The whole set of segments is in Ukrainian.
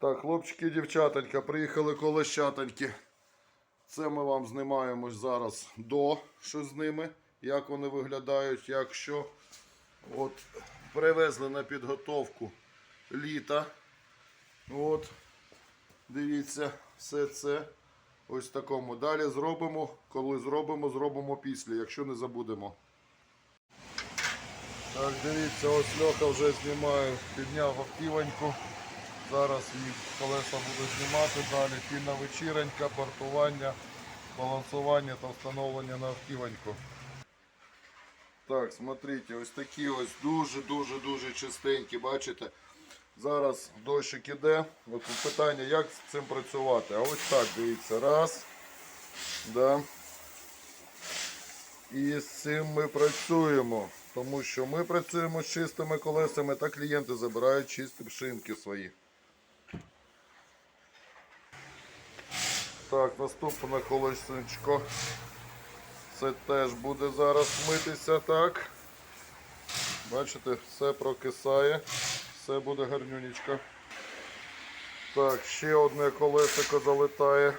Так, хлопчики і дівчатонька, приїхали колещатоньки. Це ми вам знімаємо зараз до, що з ними, як вони виглядають, як що. От, привезли на підготовку літа. От, дивіться, все це ось такому. Далі зробимо, коли зробимо, зробимо після, якщо не забудемо. Так, дивіться, ось Льоха вже знімає, підняв автівоньку. Зараз її колеса буду знімати далі. Пільна вечіренька, портування, балансування та встановлення на автівоньку. Так, смотрите, ось такі ось дуже-дуже-дуже чистенькі, бачите? Зараз дощик іде. От питання, як з цим працювати. А ось так, дивіться, раз. Да. І з цим ми працюємо. Тому що ми працюємо з чистими колесами, та клієнти забирають чисті шинки свої. Так, наступне колесечко. Це теж буде зараз митися так. Бачите, все прокисає, все буде гарнюнечко. Так, ще одне колесико залетає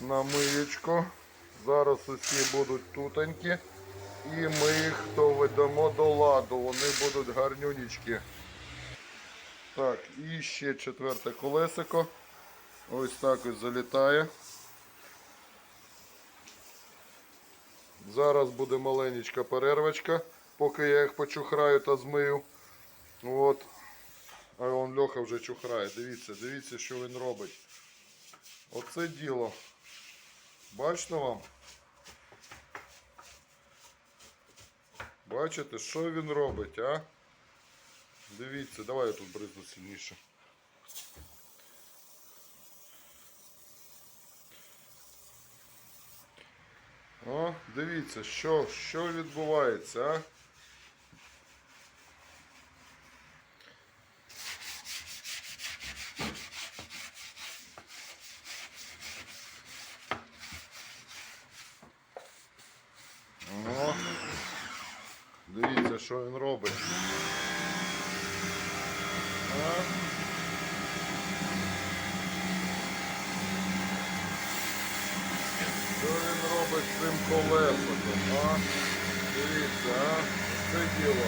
на миєчко. Зараз усі будуть тутенькі. І ми їх доведемо до ладу, вони будуть гарнюнічки. Так, і ще четверте колесико. Ось так ось залітає. Зараз буде маленька перервочка, поки я їх почухраю та змию. От. А он Льоха вже чухрає. Дивіться, дивіться, що він робить. Оце діло. Бачно вам? Бачите, що він робить, а? Дивіться, давай я тут бризну сильніше. О, дивіться, що, що відбувається, а? О, дивіться, що він робить. Що він робить з цим колесиком, а? Дивіться, а? Це діло.